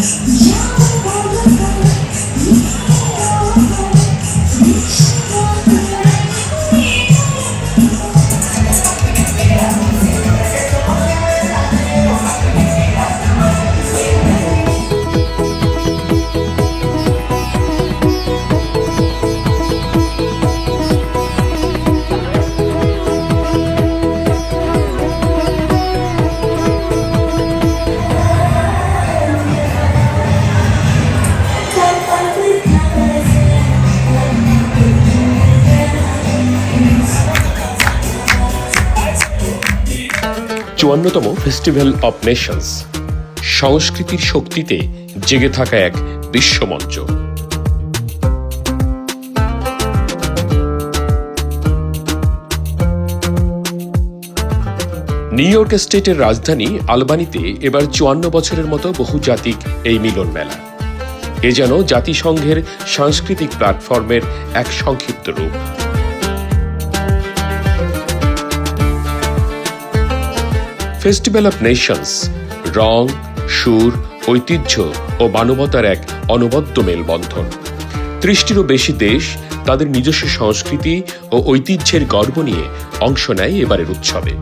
Yes. চুয়ান্নতম festival of Nations সংস্কৃতির শক্তিতে জেগে থাকা এক বিশ্বমঞ্চ। নিউ ইয়র্ক স্টেটের রাজধানী আলবানিতে এবার চুয়ান্ন বছরের মতো বহুজাতিক এই মিলন মেলা। এ যেন জাতিসংঘের সাংস্কৃতিক প্ল্যাটফর্মের এক সংক্ষিপ্ত রূপ। ফেস্টিভ্যাল অফ নেশনস রং, সুর, ঐতিহ্য ও মানবতার এক অনবদ্য মেলবন্ধন। ত্রিশটিরও বেশি দেশ তাদের নিজস্ব সংস্কৃতি ও ঐতিহ্যের গর্ব নিয়ে অংশ নেয় এবারের উৎসবে।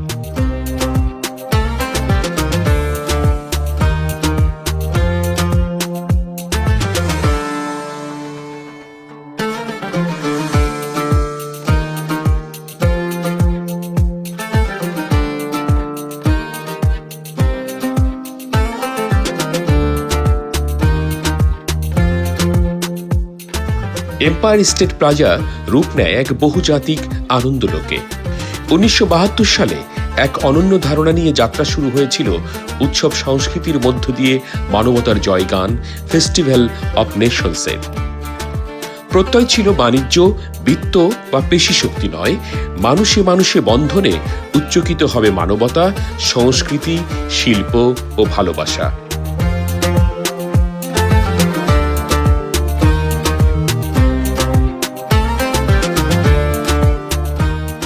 এম্পায়ার স্টেট প্লাজা রূপ নেয় এক বহুজাতিক আনন্দলোকে। উনিশশো বাহাত্তর সালে এক অনন্য ধারণা নিয়ে যাত্রা শুরু হয়েছিল উৎসব সংস্কৃতির মধ্য দিয়ে মানবতার জয়গান, ফেস্টিভ্যাল অব নেশনসের। প্রত্যয় ছিল বাণিজ্য, বিত্ত বা পেশি শক্তি নয়, মানুষে মানুষে বন্ধনে উচ্চকিত হবে মানবতা, সংস্কৃতি, শিল্প ও ভালোবাসা।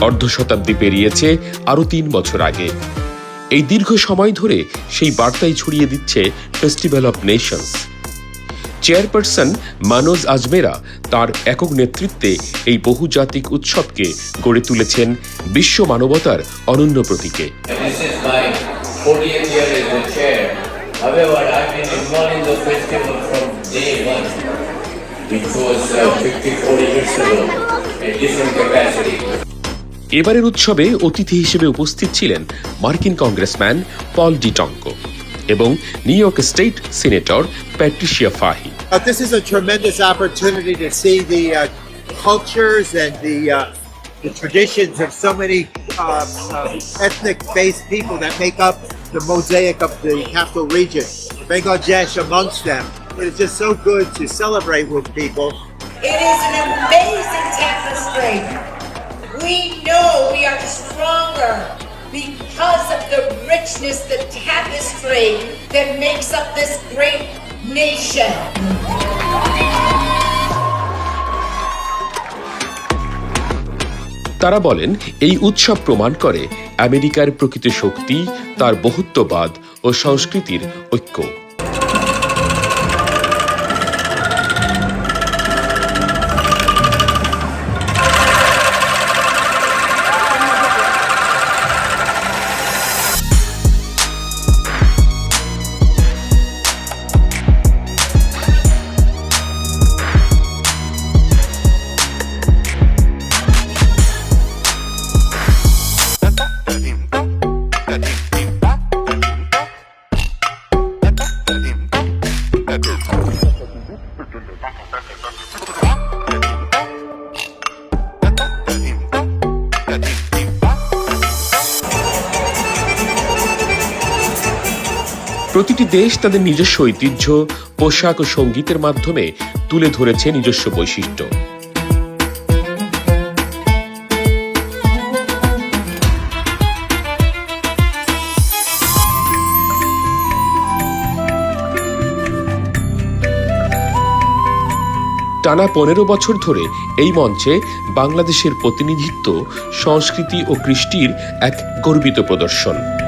অর্ধ শতাব্দী পেরিয়েছে আরও তিন বছর আগে এই দীর্ঘ সময় ধরে সেই বার্তাই ছড়িয়ে দিচ্ছে Festival of Nations chairperson Manoj Ajmera তার একক নেতৃত্বে এই বহুজাতিক উৎসবকে গড়ে তুলেছেন বিশ্ব মানবতার অনন্য প্রতীকে This is my 40th year as the chair. However, I've been involved in the festival from day one, which was uh, 50, 40 years ago, at different capacity. এবারের উৎসবে অতিথি হিসেবে উপস্থিত ছিলেন মার্কিন কংগ্রেসম্যান পল ডিটঙ্কো এবং New York State senator Patricia Fahy Uh, this is a tremendous opportunity to see the uh, cultures and the uh, the traditions of so many uh, uh, ethnic-based people that make up the mosaic of the capital region. Bangladesh amongst them. It is just so good to celebrate with people. It is an amazing tapestry. We know we are stronger because of the richness, the tapestry that makes up this great nation. তারা বলেন এই উৎসব প্রমাণ করে আমেরিকার প্রকৃত শক্তি তার বহুত্ববাদ ও সংস্কৃতির ঐক্য প্রতিটি দেশ তাদের নিজস্ব ঐতিহ্য, পোশাক ও সঙ্গীতের মাধ্যমে তুলে ধরেছে নিজস্ব বৈশিষ্ট্য। টানা পনেরো বছর ধরে এই মঞ্চে বাংলাদেশের প্রতিনিধিত্ব, সংস্কৃতি ও কৃষ্টির এক গর্বিত প্রদর্শন।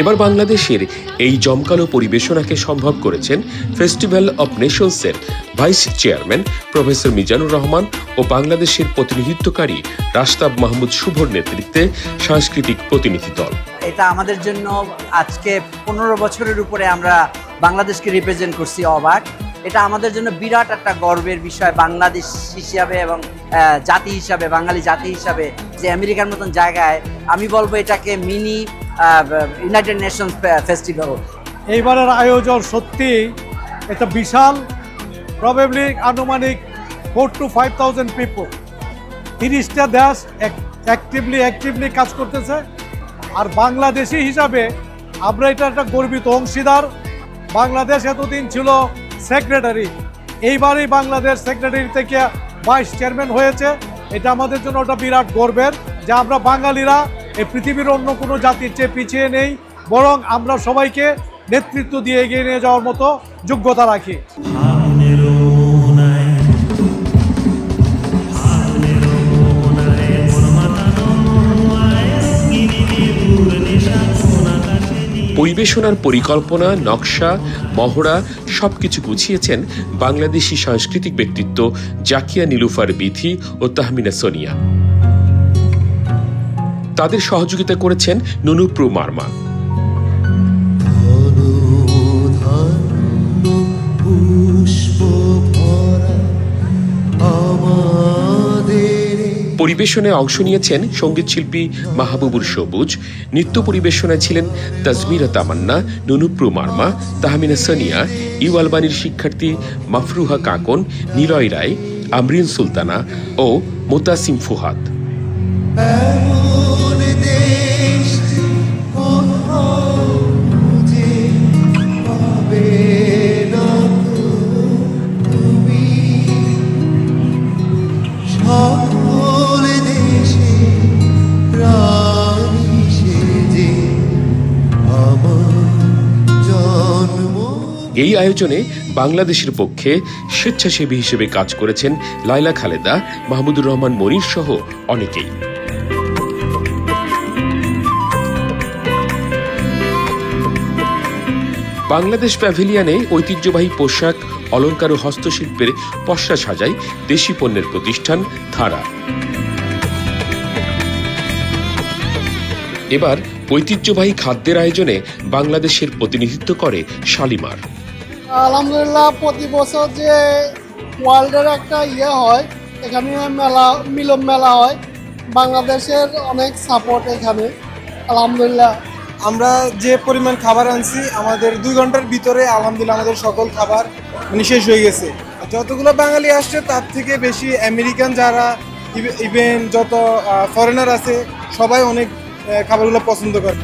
এবার বাংলাদেশের এই জমকালো পরিবেশনাকে সম্ভব করেছেন festival of নেশনসের vice chairman professor Mizanur Rahman ও বাংলাদেশের প্রতিনিধিত্বকারী রাস্তাব মাহমুদ শুভর নেতৃত্বে সাংস্কৃতিক প্রতিনিধি দল। এটা আমাদের জন্য আজকে পনেরো বছরের উপরে আমরা বাংলাদেশকে রিপ্রেজেন্ট করছি অবাক। এটা আমাদের জন্য বিরাট একটা গর্বের বিষয় বাংলাদেশ হিসাবে এবং জাতি হিসাবে, বাঙালি জাতি হিসাবে যে আমেরিকার মতন জায়গায় আমি বলব এটাকে মিনি ইউনাইটেড নেশনস ফেস্টিভ্যাল এইবারের আয়োজন সত্যি এটা বিশাল প্রবেবলি আনুমানিক four to five thousand people তিরিশটা দেশ অ্যাক্টিভলি অ্যাক্টিভলি কাজ করতেছে। আর বাংলাদেশি হিসাবে আমরা এটা একটা গর্বিত অংশীদার। বাংলাদেশ এতদিন ছিল সেক্রেটারি এইবারই বাংলাদেশ সেক্রেটারি থেকে ভাইস চেয়ারম্যান হয়েছে। এটা আমাদের জন্য ওটা বিরাট গর্বের যে আমরা বাঙালিরা এই পৃথিবীর অন্য কোনো জাতির চেয়ে পিছিয়ে নেই, বরং আমরা সবাইকে নেতৃত্ব দিয়ে এগিয়ে নিয়ে যাওয়ার মতো যোগ্যতা রাখি। পরিবেশনার পরিকল্পনা, নকশা, মহড়া সবকিছু গুছিয়েছেন বাংলাদেশি সাংস্কৃতিক ব্যক্তিত্ব জাকিয়া নীলুফার বিথি ও তাহমিনা সোনিয়া। তাদের সহযোগিতা করেছেন নুনুপ্রু মার্মা। পরিবেশনে অংশ নিয়েছেন সঙ্গীতশিল্পী মাহবুবুর সবুজ, নৃত্য পরিবেশনায় ছিলেন তাজমিরা তামান্না নুনুপ্রু মার্মা, তাহমিনা সানিয়া, ইউ আলবানির শিক্ষার্থী মাফরুহা কাকন, নিলয় রায়, আমরিন সুলতানা ও মোতাসিম ফুহাদ। এই আয়োজনে বাংলাদেশের পক্ষে স্বেচ্ছাসেবী হিসেবে কাজ করেছেন লাইলা খালেদা, মাহমুদুর রহমান মনির সহ অনেকেই। বাংলাদেশ প্যাভিলিয়নে ঐতিহ্যবাহী পোশাক অলঙ্কার ও হস্তশিল্পের পসরা সাজায় দেশি পণ্যের প্রতিষ্ঠান ধারা এবার ঐতিহ্যবাহী খাদ্যের আয়োজনে বাংলাদেশের প্রতিনিধিত্ব করে শালিমার। আলহামদুলিল্লাহ প্রতি বছর যে ওয়ার্ল্ডের একটা ইয়ে হয় এখানে মেলা মিলন মেলা হয়। বাংলাদেশের অনেক সাপোর্ট এখানে আলহামদুলিল্লাহ। আমরা যে পরিমাণ খাবার আনছি আমাদের দুই ঘণ্টার ভিতরে আলহামদুলিল্লাহ আমাদের সকল খাবার মানে শেষ হয়ে গেছে। আর যতগুলো বাঙালি আসছে তার থেকে বেশি আমেরিকান যারা ইভেন যত ফরেনার আছে সবাই অনেক খাবারগুলো পছন্দ করে।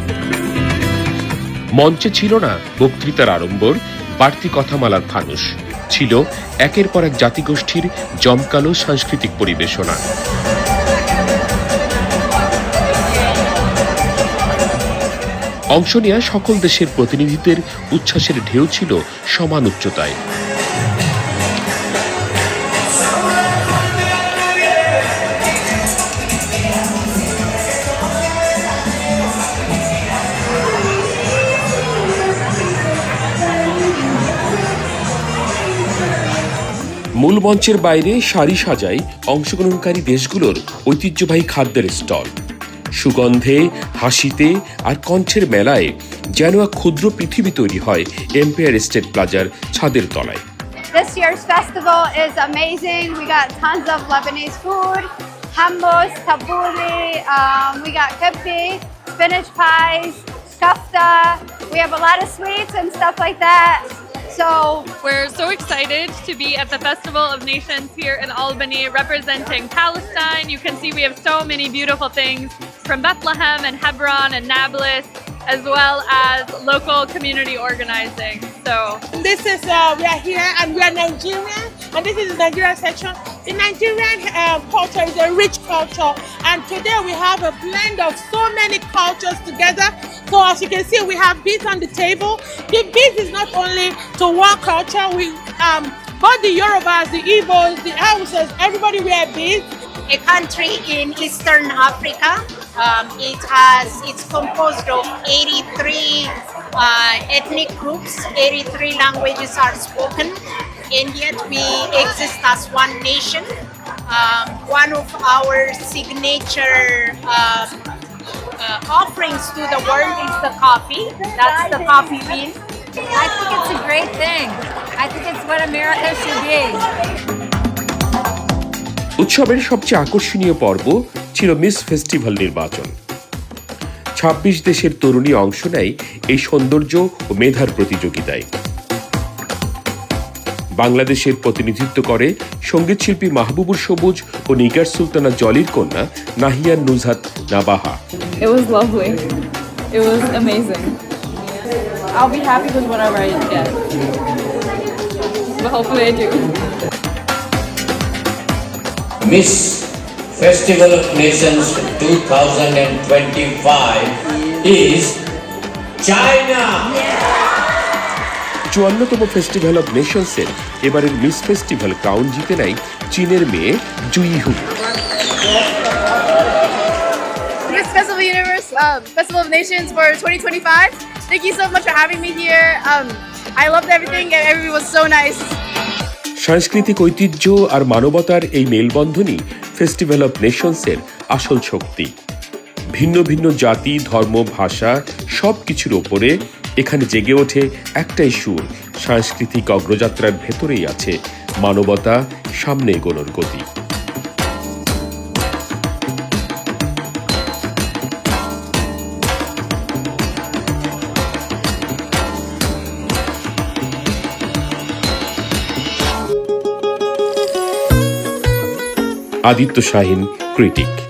মঞ্চে ছিল না বক্তৃতার আড়ম্বর বাড়তি কথামালার ফানুষ। ছিল একের পর এক জাতিগোষ্ঠীর জমকালো সাংস্কৃতিক পরিবেশনা। অংশ নেওয়া সকল দেশের প্রতিনিধিদের উচ্ছ্বাসের ঢেউ ছিল সমান উচ্চতায়। মূল মঞ্চের বাইরে সারি সাজায় অংশগ্রহণকারী দেশগুলোর ঐতিহ্যবাহী খাদ্যের স্টল সুগন্ধে হাসিতে আর কণ্ঠের মেলায় যেন এক ক্ষুদ্র পৃথিবী তৈরি হয় এম্পায়ার স্টেট প্লাজার ছাদের তলায় This year's festival is amazing. We got tons of Lebanese food, hummus, tabbouleh, um, we got kebbi, spinach pies, kafta. We have a lot of sweets and stuff like that. So We're so excited to be at the Festival of Nations here in Albany representing Palestine. You can see we have so many beautiful things from Bethlehem and Hebron and Nablus, as well as local community organizing. So This is uh, we are here and we are Nigerian, and this is the Nigerian section. The Nigerian uh, culture is a rich culture, and today we have a blend of so many cultures together. So as you can see, we have beats on the table. The beat is not only to one culture. We um, Both the Yorubas, the Igbos, the Hausas, everybody wear beads. a country in Eastern Africa. Um, it has it's composed of 83 uh, ethnic groups. 83 languages are spoken, and yet we exist as one nation. Um, one of our signature um, uh, offerings to the world is the coffee. That's the coffee bean. I think it's a great thing. I think it's what America should be. উৎসবের সবচেয়ে আকর্ষণীয় পর্ব ছিল miss festival নির্বাচন ছাব্বিশ দেশের তরুণী অংশ নেয় এই সৌন্দর্য ও মেধার প্রতিযোগিতায় বাংলাদেশের প্রতিনিধিত্ব করে সংগীত শিল্পী মাহবুবুর সবুজ ও নিগার সুলতানা জলির কন্যা Nahiya Nuzhat Nabaha. Miss festival of nations two thousand and twenty five is চুয়ান্নতম festival of নেশনসের এবারের মিস ফেস্টিভ্যাল ক্রাউন জিতে নেয় চীনের মেয়ে জুই হু Miss Festival Universe, um, Festival of Nations for 2025. Thank you so much for having me here. Um, I loved everything and everyone was so nice. সাংস্কৃতিক ঐতিহ্য আর মানবতার এই মেলবন্ধনই ফেস্টিভ্যাল অব নেশনসের আসল শক্তি ভিন্ন ভিন্ন জাতি ধর্ম ভাষা সব কিছুর ওপরে এখানে জেগে ওঠে একটাই সুর। সাংস্কৃতিক অগ্রযাত্রার ভেতরেই আছে মানবতা, সামনে এগোনোর গতি। আদিত্য শাহিন, ক্রিটিক।